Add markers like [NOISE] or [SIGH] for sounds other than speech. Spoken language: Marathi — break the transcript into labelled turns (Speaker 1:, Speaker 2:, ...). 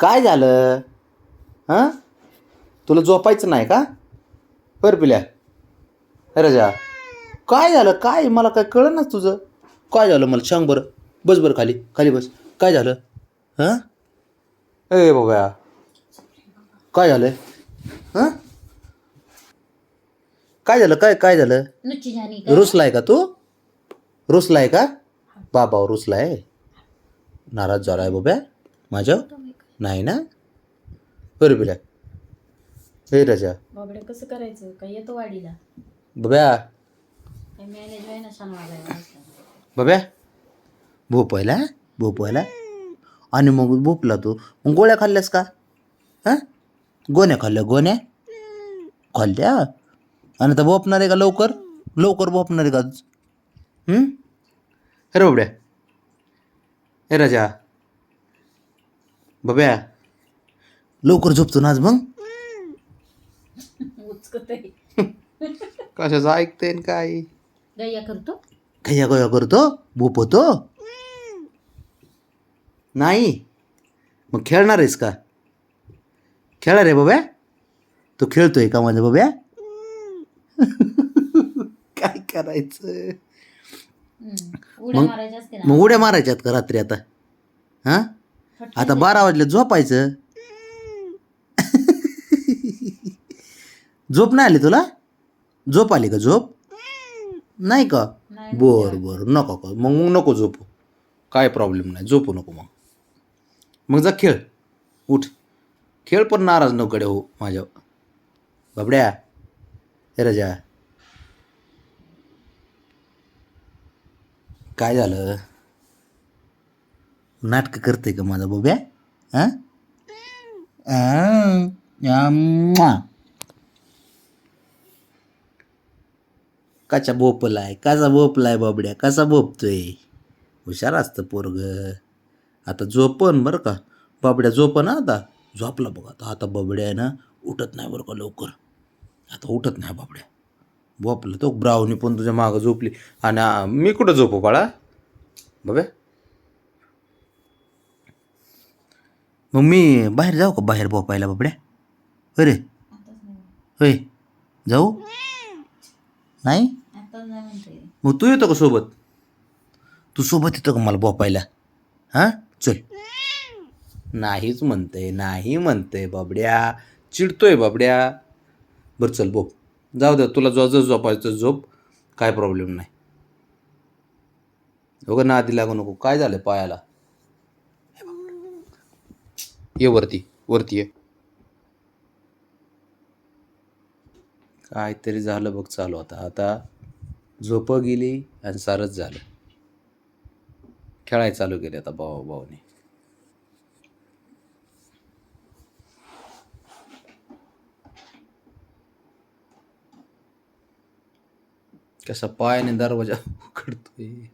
Speaker 1: काय झालं? हां? तुला झोपायचं नाही का? बरं पिल्या. राजा काय झालं? काय? मला काय कळलं ना तुझं. काय झालं मला? सांग बरं. बस बरं खाली. खाली बस. काय झालं? हां? ए बाबा. काय झालं? हां? काय झालं? काय काय झालं?
Speaker 2: नुची जाणी का?
Speaker 1: रुसलाय का तू? रुसलाय का? बाबा रुसलाय. नाराज झालाय बाबा. माझ्या नाही ना? बरं पिल्या हे राजा.
Speaker 2: बाबडे कसं करायचं? काय येतो वाडीला?
Speaker 1: बाब्या.
Speaker 2: काय मॅनेज आहे ना छान वागायला
Speaker 1: बाब्या. भोपायला भोपायला आणि मग भोपला तू. मग गोळ्या खाल्ल्यास का? हां? गोण्या खाल्ल्या गोण्या? खाल्ल्या? आणि आता भोपणार आहे का लवकर? लवकर भोपणार आहे का हं? अरे बाबड्या. हे राजा. बाब्या लवकर झोपतो ना आज मग?
Speaker 2: उचकत
Speaker 1: कशाचं ऐकते काय?
Speaker 2: गैया करतो.
Speaker 1: खया गोया करतो? भोपतो? नाही? मग खेळणार आहेस का? खेळणार आहे बाब्या? तू खेळतोय का माझ्या बाब्या? काय करायचं?
Speaker 2: हम्म. उड्या
Speaker 1: मग-
Speaker 2: मारायच्या असते ना.
Speaker 1: मग उड्या मारायच्यात का रात्री आता? हां? आता बारा वाजले झोपायचं? [LAUGHS] झोप नाही आली तुला? झोप आली का झोप? नाही का? बर बर नको का मग मग नको झोपू. काय प्रॉब्लेम नाही. झोपू नको मग. मग जा खेळ. उठ. खेळ पण नाराज नको हो माझ्या. बाबड्या. हे राजा. काय झालं? नाटकं करते का माझा बोब्या? हां काचा बोपलाय कसा बोपलाय बाबड्या? कसा बोपतोय हुशार असतं पोरग. आता झोपन बरं का. बाबड्या झोपन आता. झोपला बघ आता. आता बाबड्या आहे ना उठत नाही बरं का लवकर. आता उठत नाही बाबड्या. बोपलं तो ब्राऊनी पण तुझ्या मागं झोपली. आणि मी कुठं झोपू बाळा? बाब्या? मग मी बाहेर जाऊ का बाहेर बोपायला बाबड्या अरे.
Speaker 2: आताच
Speaker 1: होय जाऊ? नाही? मग तू येतो का सोबत? तू सोबत येतो का मला बोपायला हां? चल. नाहीच म्हणतंय नाही म्हणतंय बाबड्या. चिडतोय बाबड्या. बरं चल बोप जाऊ दे तुला जो जर झोपायचं झोप. काय प्रॉब्लेम नाही. बघ ना आधी लागू नको. काय झालं पायाला? ये वरती वरती ये. काहीतरी झालं बघ चालू आता. आता झोप गेली आणि सारच झालं. खेळायला चालू केले आता भावा भावाने कसा पायाने दरवाजा [LAUGHS] उघडतोय.